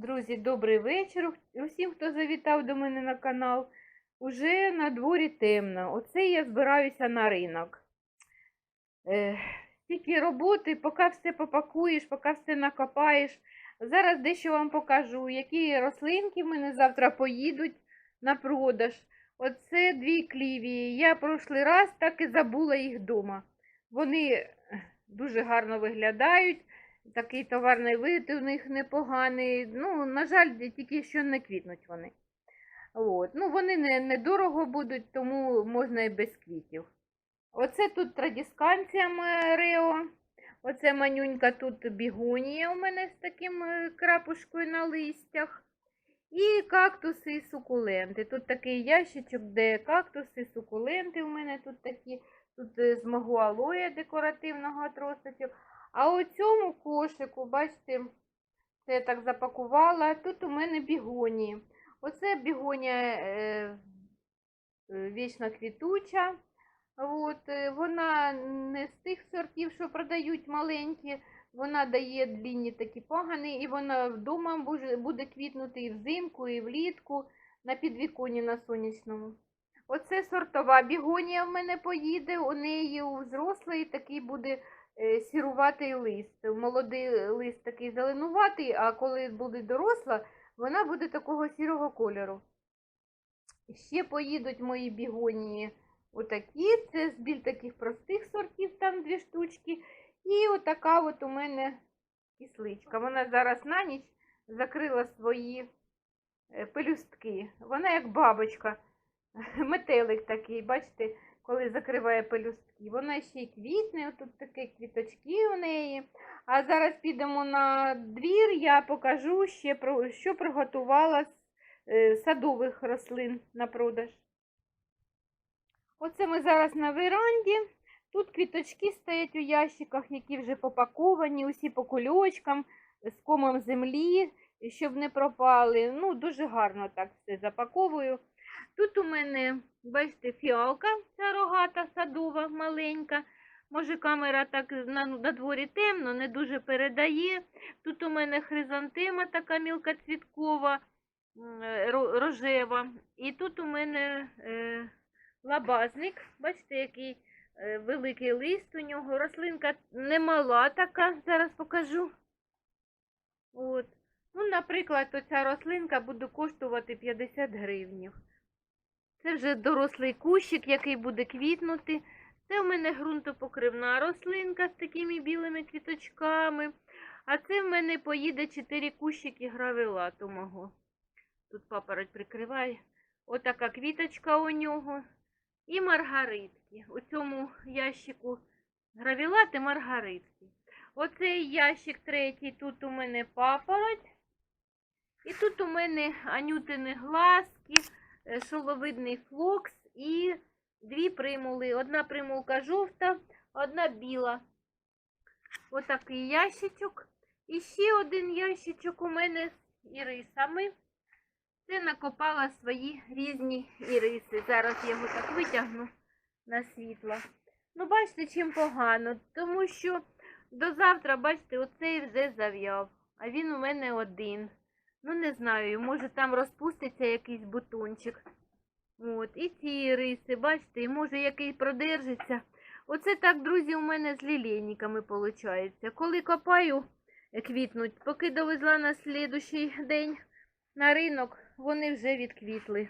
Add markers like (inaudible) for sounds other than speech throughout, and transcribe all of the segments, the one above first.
Друзі, добрий вечір. Усім, хто завітав до мене на канал. Уже на дворі темно. Оце я збираюся на ринок. Е, стільки роботи, поки все попакуєш, поки все накопаєш. Зараз дещо вам покажу, які рослинки в мене завтра поїдуть на продаж. Оце дві клівії. Я прошлий раз так і забула їх вдома. Вони е, дуже гарно виглядають. Такий товарний вид у них непоганий. Ну, на жаль, тільки що не квітнуть вони. От. Ну, вони не, недорого будуть, тому можна і без квітів. Оце тут традісканція Рео. Оце манюнька тут бігонія у мене з таким е, крапушкою на листях. І кактуси і сукуленти. Тут такий ящичок, де кактуси, сукуленти у мене тут такі. Тут е, з мого алоя декоративного тросиків. А у цьому кошику, бачите, це я так запакувала. Тут у мене бігонії. Оце бігонія е, е, вічно квітуча. От, е, вона не з тих сортів, що продають маленькі. Вона дає длінні такі пагани, і вона вдома буде, квітнути і взимку, і влітку на підвіконні на сонячному. Оце сортова бігонія в мене поїде. У неї у взрослої такий буде сіруватий лист. Молодий лист такий зеленуватий, а коли буде доросла, вона буде такого сірого кольору. Ще поїдуть мої бігонії отакі. Це з біль таких простих сортів, там дві штучки. І отака от у мене кисличка. Вона зараз на ніч закрила свої е, пелюстки. Вона як бабочка, (laughs) метелик такий, бачите, коли закриває пелюстки. Вона ще й квітне, тут такі квіточки у неї. А зараз підемо на двір, я покажу ще про що приготувала з е, садових рослин на продаж. Оце ми зараз на веранді. Тут квіточки стоять у ящиках, які вже попаковані, усі по кульочкам, з комом землі, щоб не пропали. Ну, дуже гарно так все запаковую. Тут у мене, бачите, фіалка ця рогата садова, маленька. Може, камера так на, на дворі темно, не дуже передає. Тут у мене хризантема така мілкоцвіткова, е, рожева. І тут у мене е, лабазник, бачите, який е, великий лист у нього. Рослинка немала така, зараз покажу. От. Ну, наприклад, оця рослинка буде коштувати 50 гривнів. Це вже дорослий кущик, який буде квітнути. Це в мене ґрунтопокривна рослинка з такими білими квіточками. А це в мене поїде 4 кущики гравелату мого. Тут папороть прикриває. Отака квіточка у нього. І маргаритки. У цьому ящику гравілати маргаритки. Оцей ящик третій, тут у мене папороть. І тут у мене анютини глазки, е, шоловидний флокс і дві примули. Одна примулка жовта, одна біла. Отакий ящичок. І ще один ящичок у мене з ірисами. Це накопала свої різні іриси. Зараз я його так витягну на світло. Ну, бачите, чим погано. Тому що до завтра, бачите, оцей вже зав'яв. А він у мене один. Ну, не знаю, може там розпуститься якийсь бутончик. От, і ці іриси, бачите, і може який продержиться. Оце так, друзі, у мене з лілейниками виходить. Коли копаю, е, квітнуть, поки довезла на слідущий день на ринок, вони вже відквітли.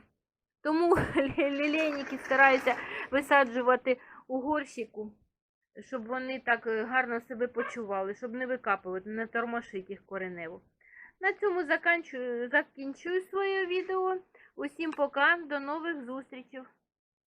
Тому (laughs) лі- лілейники стараюся висаджувати у горщику, щоб вони так е, гарно себе почували, щоб не викапувати, не тормошити їх коренево. На цьому закінчую своє відео. Усім пока, до нових зустрічей.